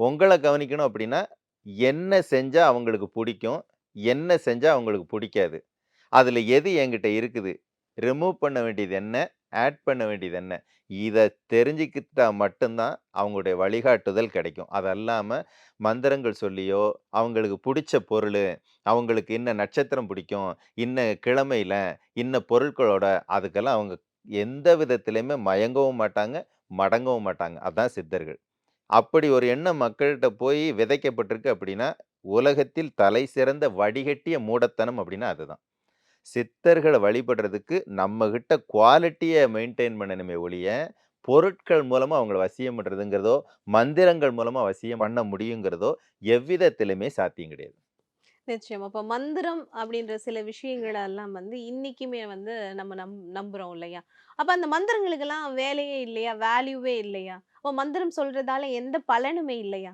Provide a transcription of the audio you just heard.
உங்களை கவனிக்கணும் அப்படின்னா, என்ன செஞ்சால் அவங்களுக்கு பிடிக்கும் என்ன செஞ்சால் அவங்களுக்கு பிடிக்காது அதில் எது என்கிட்ட இருக்குது? ரிமூவ் பண்ண வேண்டியது என்ன? ஆட் பண்ண வேண்டியது என்ன? இதை தெரிஞ்சுக்கிட்டா மட்டும்தான் அவங்களுடைய வழிகாட்டுதல் கிடைக்கும். அதல்லாம மந்திரங்கள் சொல்லியோ, அவங்களுக்கு பிடிச்ச பொருள் அவங்களுக்கு இன்ன நட்சத்திரம் பிடிக்கும், இன்ன கிழமையில, இன்ன பொருட்களோட அதுக்கெல்லாம் அவங்க எந்த விதத்திலயுமே மயங்கவும் மாட்டாங்க, மடங்கவும் மாட்டாங்க. அதுதான் சித்தர்கள். அப்படி ஒரு எண்ணம் மக்கள்கிட்ட போய் விதைக்கப்பட்டிருக்கு அப்படின்னா, உலகத்தில் தலை சிறந்த வடிகட்டிய மூடத்தனம் அப்படின்னா அதுதான். சித்தர்களை வழிபடுறதுக்கு நம்மகிட்ட குவாலிட்டியை மெயின்டைன் பண்ணணுமே ஒழிய, பொருட்கள் மூலமாக அவங்கள வசியம் பண்ணுறதுங்கிறதோ மந்திரங்கள் மூலமாக வசியம் பண்ண முடியுங்கிறதோ, எவ்விதத்திலுமே சாத்தியம் கிடையாது. நிச்சயமா. அப்ப மந்திரம் அப்படின்ற சில விஷயங்கள எல்லாம் வந்து இன்னைக்குமே வந்து நம்ம நம் நம்புறோம் இல்லையா? அப்ப அந்த மந்திரங்களுக்கெல்லாம் வேலையே இல்லையா? வேல்யூவே இல்லையா? அப்ப மந்திரம் சொல்றதால எந்த பலனுமே இல்லையா?